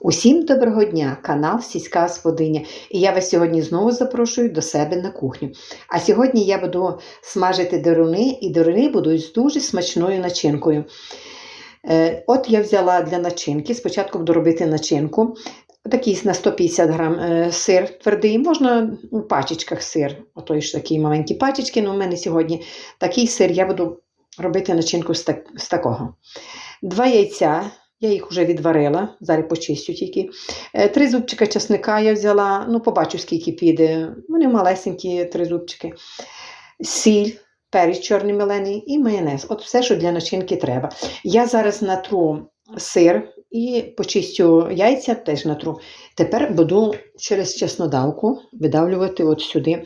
Усім доброго дня, канал Сільська Господиня. І я вас сьогодні знову запрошую до себе на кухню. А сьогодні я буду смажити деруни, і деруни будуть з дуже смачною начинкою. Е, От я взяла для начинки, спочатку буду робити начинку. Такий на 150 грам е, сир твердий, можна у пачечках сир, отой ж такі маленькі пачечки, але у мене сьогодні такий сир, я буду робити начинку з такого. Два яйця, я їх вже відварила, зараз почистю тільки. Е, Три зубчика чесника я взяла, ну побачу, скільки піде. Вони малесенькі, три зубчики. Сіль, перець чорний мелений і майонез. От все, що для начинки треба. Я зараз натру сир і почистю яйця, теж натру. Тепер буду через чеснодавку видавлювати от сюди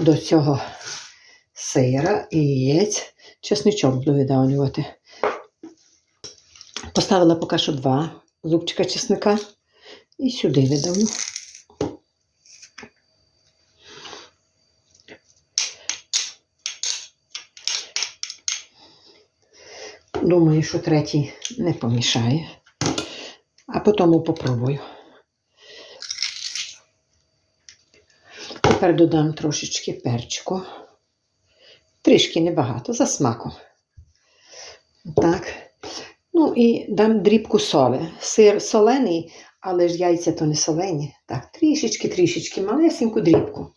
до цього сира і яєць. Чесничок буду видавлювати. Поставила поки що два зубчика чесника і сюди видавлю. Думаю, що третій не помішає. А потім попробую. Тепер додам трошечки перчику. Трішки небагато, за смаком. Так. Ну і дам дрібку соли. Сир солений, але ж яйця то не солені. Так, трішечки, трішечки, малесеньку дрібку.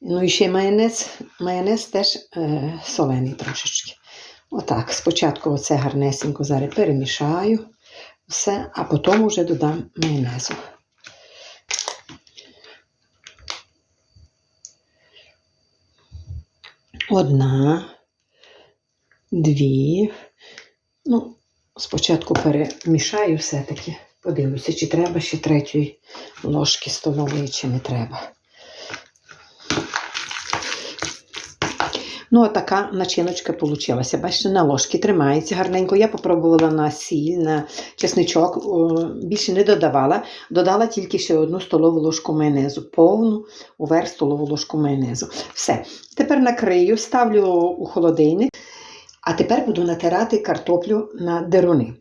Ну і ще майонез, майонез теж е, солений трошечки. Отак, спочатку оце гарнесенько зараз перемішаю все, а потім вже додам майонезу. Одна, дві. Ну, спочатку перемішаю все-таки. Подивлюся, чи треба ще третьої ложки столової, чи не треба. Ну, така начиночка вийшла. Бачите, на ложки тримається гарненько. Я попробувала на сіль, на чесничок, більше не додавала. Додала тільки ще одну столову ложку майонезу, повну уверх столову ложку майонезу. Все. Тепер накрию, ставлю у холодильник. А тепер буду натирати картоплю на деруни.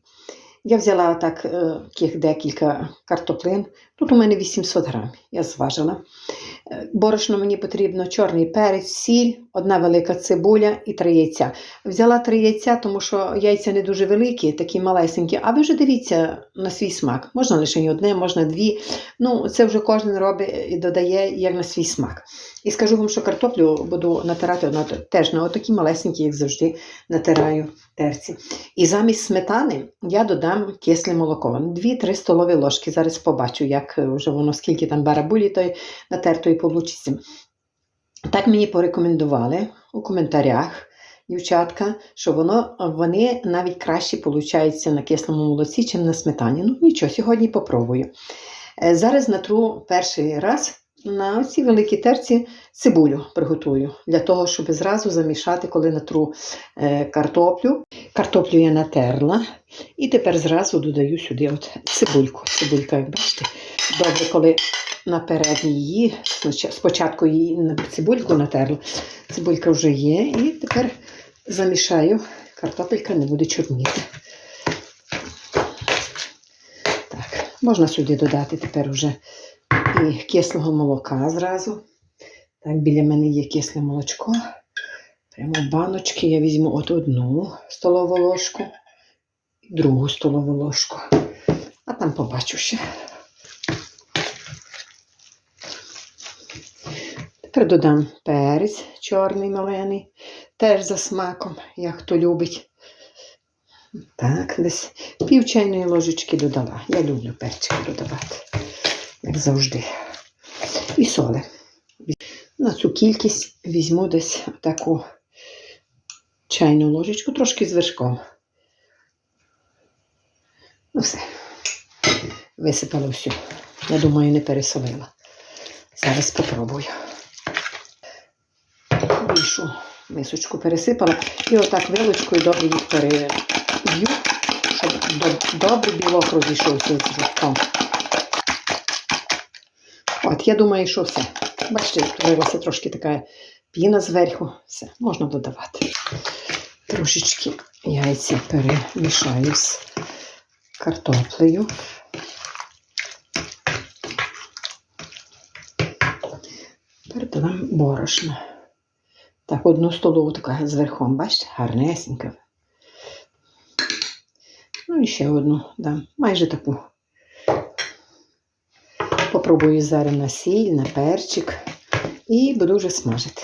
Я взяла так е, таких декілька картоплин. Тут у мене 800 грам, я зважила. Е, Борошно мені потрібно чорний перець, сіль, одна велика цибуля і три яйця. Взяла три яйця, тому що яйця не дуже великі, такі малесенькі. А ви вже дивіться на свій смак. Можна лише одне, можна дві. Ну, це вже кожен робить і додає як на свій смак. І скажу вам, що картоплю буду натирати на, теж на отакі малесенькі, як завжди, натираю терці. І замість сметани я додам кисле молоко. 2-3 столові ложки. Зараз побачу, як вже воно, скільки там барабулі той натертої получиться. Так мені порекомендували у коментарях, дівчатка, що воно, вони навіть краще получаються на кислому молоці, ніж на сметані. Ну нічого, сьогодні попробую. Е, Зараз натру перший раз на цій великій терці цибулю приготую, для того, щоб зразу замішати, коли натру е, картоплю. Картоплю я натерла. І тепер зразу додаю сюди от цибульку. Цибулька, як бачите, добре, коли наперед її, спочатку її на цибульку натерла. Цибулька вже є, і тепер замішаю, картопелька не буде чорніти. Так, можна сюди додати тепер вже і кислого молока зразу. Так, біля мене є кисле молочко. Прямо баночки я візьму от одну столову ложку другу столову ложку. А там побачу ще. Тепер додам перець чорний малений, теж за смаком, як хто любить. Так, десь пів чайної ложечки додала. Я люблю перчик додавати, як завжди. І соли. На цю кількість візьму десь таку чайну ложечку, трошки з вершком. Ну все. Висипала всю. Я думаю, не пересолила. Зараз спробую більшу мисочку пересипала. І отак вилочкою добре їх переб'ю, щоб добре білок розійшовся з жовтком. От, я думаю, що все. Бачите, творилася трошки така піна зверху. Все, можна додавати. Трошечки яйці перемішаю з картоплею. Тепер додам борошно. Одну столову така з верхом, бачите, гарнесенька. Ну і ще одну дам, майже таку. Попробую зараз на сіль, на перчик і буду вже смажити.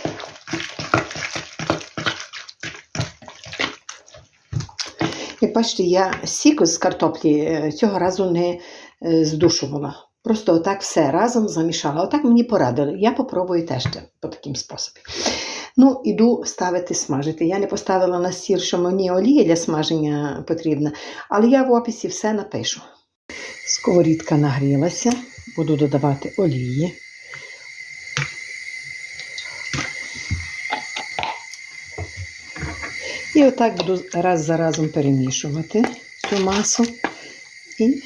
Як бачите, я сік з картоплі е, цього разу не е, здушувала. Просто отак все разом замішала. Отак мені порадили. Я попробую теж по таким способі. Ну, іду ставити смажити. Я не поставила на стіл, що мені олія для смаження потрібна, але я в описі все напишу. Сковорідка нагрілася, буду додавати олії. І отак буду раз за разом перемішувати цю масу і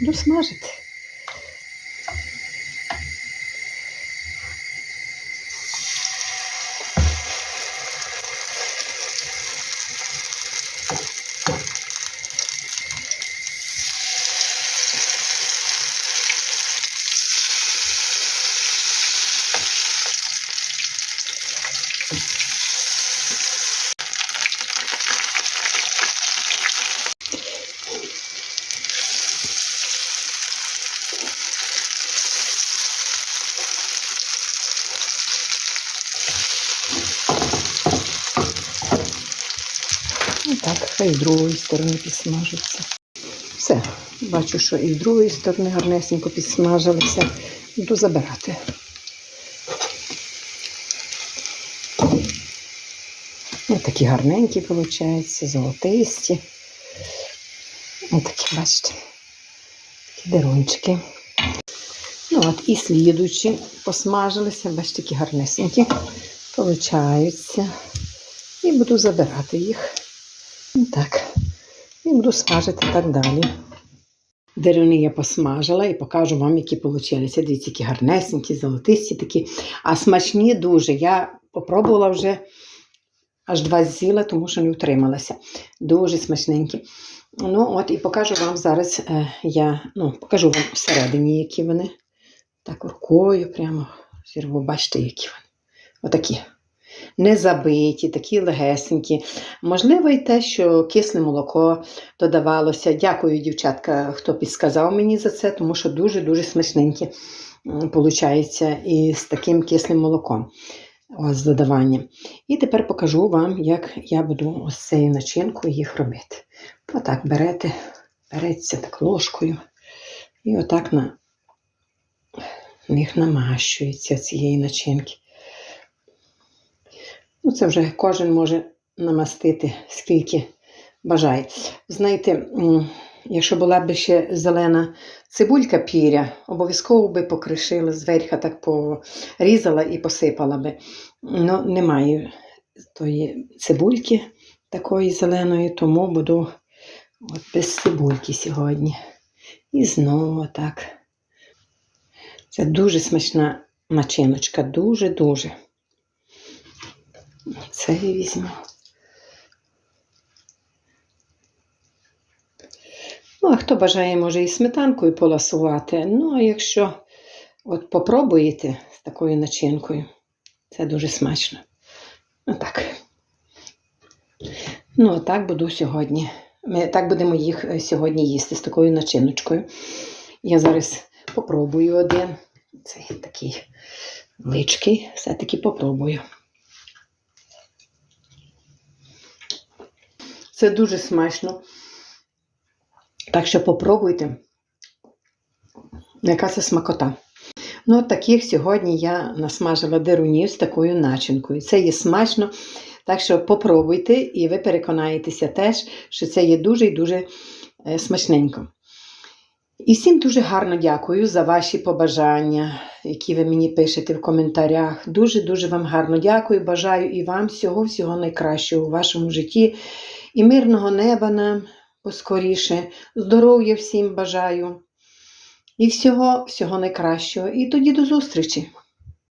буду смажити. Ну так, хай з другої сторони підсмажиться. Все, бачу, що і з другої сторони гарнесенько підсмажилися. Буду забирати. Ось такі гарненькі, виходять, золотисті. Ось такі, бачите, такі дерончики. Ну от і слідуючі посмажилися, бачите, такі гарнесенькі. Получаються. І буду забирати їх. Так. І буду смажити так далі. Деруни я посмажила і покажу вам, які получилися. Дивіться, які гарнесенькі, золотисті такі. А смачні дуже. Я попробувала вже аж два з'їла, тому що не утрималася. Дуже смачненькі. Ну, от і покажу вам зараз. Е, я ну, покажу вам всередині, які вони. Так, рукою прямо зірву, бачите, які вони. Отакі. Не забиті, такі легесенькі. Можливо, і те, що кисле молоко додавалося. Дякую, дівчатка, хто підсказав мені за це, тому що дуже-дуже смачненькі виходить і з таким кислим молоком. Ось з додаванням. І тепер покажу вам, як я буду ось цією начинкою їх робити. Отак берете, береться так ложкою, і отак на них намащується цієї начинки. Ну, це вже кожен може намастити, скільки бажає. Знаєте, якщо була б ще зелена цибулька піря, обов'язково би покришила зверху, так порізала і посипала би. Ну, немає тої цибульки такої зеленої, тому буду от без цибульки сьогодні. І знову так. Це дуже смачна начиночка, дуже-дуже. Це візьму. Ну, а хто бажає, може і сметанкою поласувати. Ну, а якщо от попробуєте з такою начинкою, це дуже смачно. Отак. Ну, так буду сьогодні. Ми так будемо їх е, сьогодні їсти з такою начиночкою. Я зараз попробую один. Цей такий личкий, все-таки попробую. Це дуже смачно. Так що попробуйте, яка це смакота. Ну, таких сьогодні я насмажила дерунів з такою начинкою. Це є смачно. Так що попробуйте, і ви переконаєтеся теж, що це є дуже і дуже е, смачненько. І всім дуже гарно дякую за ваші побажання, які ви мені пишете в коментарях. Дуже-дуже вам гарно дякую. Бажаю і вам всього-всього найкращого у вашому житті. І мирного неба нам поскоріше. Здоров'я всім бажаю. І всього, всього найкращого. І тоді до зустрічі!